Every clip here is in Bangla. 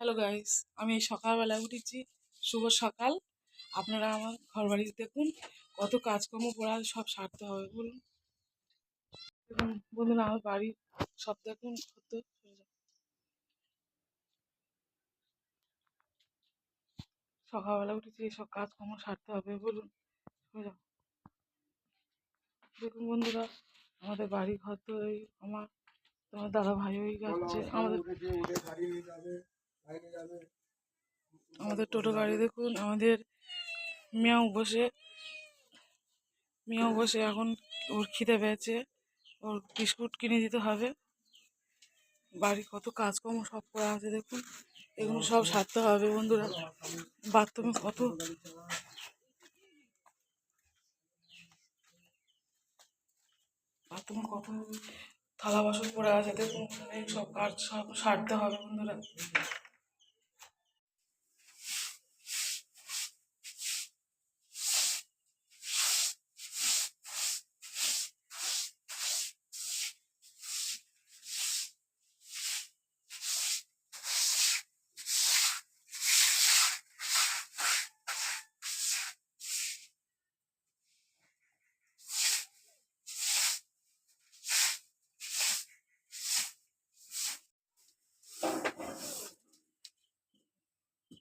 হ্যালো গাইস আমি এই সকালবেলা উঠেছি। শুভ সকাল। আপনারা আমার ঘর বাড়ি দেখুন কত কাজকর্ম পড়া সব সারতে হবে বলুন। দেখুন বন্ধুরা আমার বাড়ি সব দেখুন কত সকালবেলা উঠেছি সব কাজকর্ম সারতে হবে বলুন দেখুন বন্ধুরা আমাদের বাড়ি ঘর তো আমার তোমার দাদা ভাই ওই যাচ্ছে আমাদের আমাদের টোটো গাড়ি দেখুন, আমাদের মেয়াও বসে মেয়াও বসে এখন ওর খিদে পেয়েছে, ওর বিস্কুট কিনে দিতে হবে। বাড়ি কত কাজকর্ম সব করা আছে দেখুন, এগুলো সব সারতে হবে বন্ধুরা। বাথরুমে কত বাথরুমে কত থালা বাসন পড়ে আছে দেখুন সব কাজ সব সারতে হবে বন্ধুরা।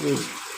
ம்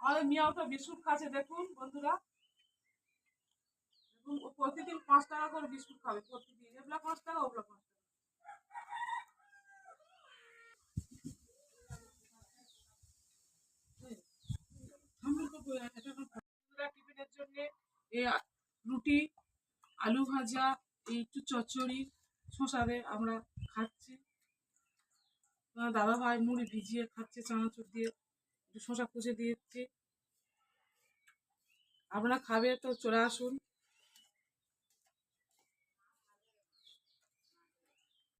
আমাদের মিয়াও তো বিস্কুট খাচ্ছে, দেখুন বন্ধুরা। প্রতিদিন পাঁচ টাকা করে বিস্কুট খাবে, প্রতিদিন। এবলা পাঁচ টাকা, ওগুলা পাঁচ টাকা বন্ধুরা, টিফিনের জন্য এই রুটি, আলু ভাজা, এই একটু চচ্চড়ি, শসারে আমরা খাচ্ছি। দাদা ভাই মুড়ি ভিজিয়ে খাচ্ছে, চানাচুর দিয়ে একটু শশা কুচে দিয়েছি। আপনারা খাবে তো চলে আসুন।